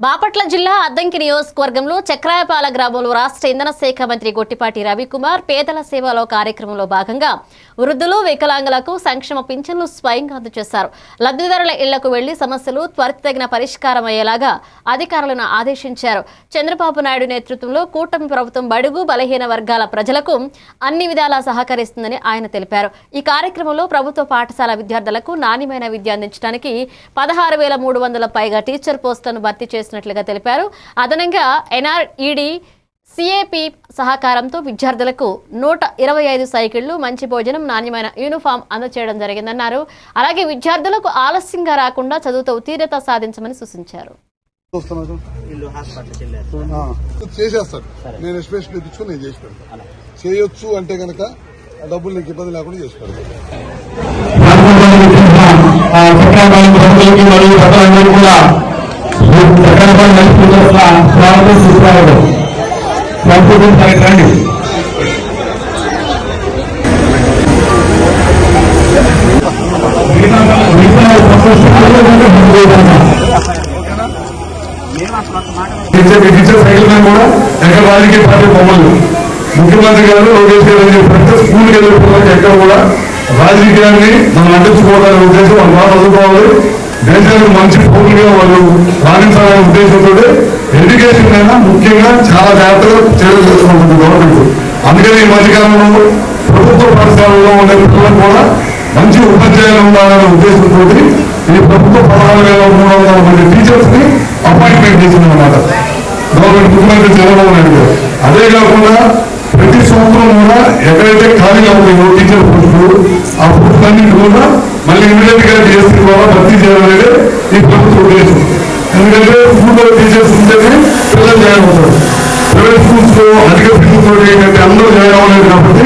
బాపట్ల జిల్లా అద్దంకి నియోజకవర్గంలో చక్రాయపాల గ్రామంలో రాష్ట్ర ఇంధన శాఖ మంత్రి గొట్టిపాటి రవికుమార్ పేదల సేవలో కార్యక్రమంలో భాగంగా వృద్ధులు వికలాంగులకు సంక్షేమ పింఛన్లు స్వయంగా అందజేశారు. లబ్ధిదారుల ఇళ్ళకు వెళ్ళి సమస్యలు త్వరితగిన పరిష్కారం అయ్యేలాగా అధికారులను ఆదేశించారు. చంద్రబాబు నాయుడు నేతృత్వంలో కూటమి ప్రభుత్వం బడుగు బలహీన వర్గాల ప్రజలకు అన్ని విధాలా సహకరిస్తుందని ఆయన తెలిపారు. ఈ కార్యక్రమంలో ప్రభుత్వ పాఠశాల విద్యార్థులకు నాణ్యమైన విద్య అందించడానికి పదహారు వేల మూడు వందల పైగా టీచర్ పోస్టులను భర్తీ చేసినట్లుగా తెలిపారు. అదనంగా ఎన్ఆర్ఈడి సిఏపి సహకారంతో విద్యార్థులకు నూట ఇరవై ఐదు సైకిళ్ళు మంచి భోజనం నాణ్యమైన యూనిఫామ్ అందజేయడం జరిగిందన్నారు. అలాగే విద్యార్థులకు ఆలస్యంగా రాకుండా చదువుతో ఉత్తీర్ణత సాధించమని సూచించారు. చేసేస్తాడు నేను ఇప్పించుకొని నేను చేసి పెడతాను చేయొచ్చు అంటే గనక ఆ డబ్బులు నీకు ఇబ్బంది లేకుండా చేసి పెడతాను చక్రపాణి ప్రజలకి స్వాగతం సుస్వాగతం సంస్కృతి రండి టీచర్ సైకిల్ కూడా ఎక్కడ వాళ్ళకి పార్టీ బొమ్మలు ముఖ్యమంత్రి గారు లోకేష్ గారు అని ప్రతి స్కూల్కి వెళ్ళే ఎక్కడ కూడా రాజకీయాన్ని మనం అంటించుకోవాలనే ఉద్దేశం వాళ్ళు బాగా చదువుకోవాలి. దేశానికి మంచి పౌరులుగా వాళ్ళు ఉద్దేశంతో ఎడ్యుకేషన్ పైన ముఖ్యంగా చాలా జాగ్రత్తగా చర్యలు తీసుకుంటుంది గవర్నమెంట్. అందుకని ఈ మధ్యకాలంలో ప్రభుత్వ పాఠశాలలో ఉండే పిల్లలకు కూడా మంచి ఉపాధ్యాయులు ఉండాలనే ఉద్దేశంతో ఈ ప్రభుత్వ పదహారు వేల మూడు వందల మంది టీచర్స్ని అపాయింట్మెంట్ చేసిందన్నమాట. గవర్నమెంట్ ముఖ్యమంత్రి చంద్రబాబు నాయుడు గారు. అదే కాకుండా ప్రతి సంవత్సరం కూడా ఎక్కడైతే ఖాళీగా ఉన్నాయో టీచర్ పోస్టులు ఆ పోస్టులన్నింటి కూడా మళ్ళీ ఇమీడియట్గా డిఎస్సీ ద్వారా భర్తీ చేయాలనేది ఈ ప్రభుత్వ ఉద్దేశం ఎందుకంటే స్కూల్లో టీచర్స్ ఉంటేనే పిల్లలు జాయిన్ అవుతారు ప్రైవేట్ స్కూల్స్లో అధిక ఫీజుతో ఏంటంటే అందరూ జాయిన్ అవ్వలేదు కాబట్టి